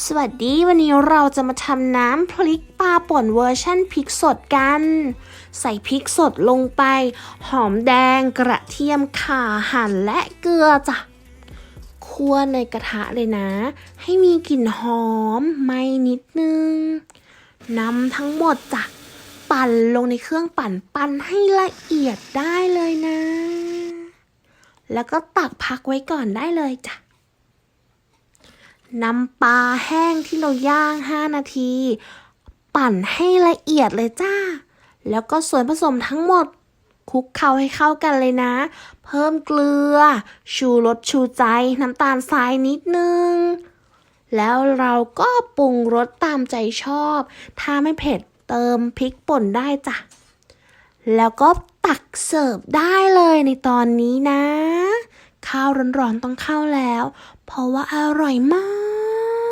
สวัสดีวันนี้เราจะมาทำน้ำพริกปลาป่นเวอร์ชั่นพริกสดกัน ใส่พริกสดลงไป หอมแดงกระเทียมข่าหั่นและเกลือจ้ะคั่วในกระทะเลยนะ ให้มีกลิ่นหอมไหม่นิดนึงนำทั้งหมดจ้ะปั่นลงในเครื่องปั่นปั่นให้ละเอียดได้เลยนะ แล้วก็ตักพักไว้ก่อนได้เลยจ้ะ นำปลาแห้งที่เราย่าง 5 นาที ปั่นให้ละเอียดเลยจ้า แล้วก็ส่วนผสมทั้งหมดคลุกเคล้าให้เข้ากันเลยนะ เพิ่มเกลือ ชูรสชูใจ น้ำตาลทรายนิดนึง แล้วเราก็ปรุงรสตามใจชอบ ถ้าไม่เผ็ดเติมพริกป่นได้จ้ะ แล้วก็ตักเสิร์ฟได้เลยในตอนนี้นะ ข้าวร้อนๆต้องเข้าแล้ว เพราะว่าอร่อยมาก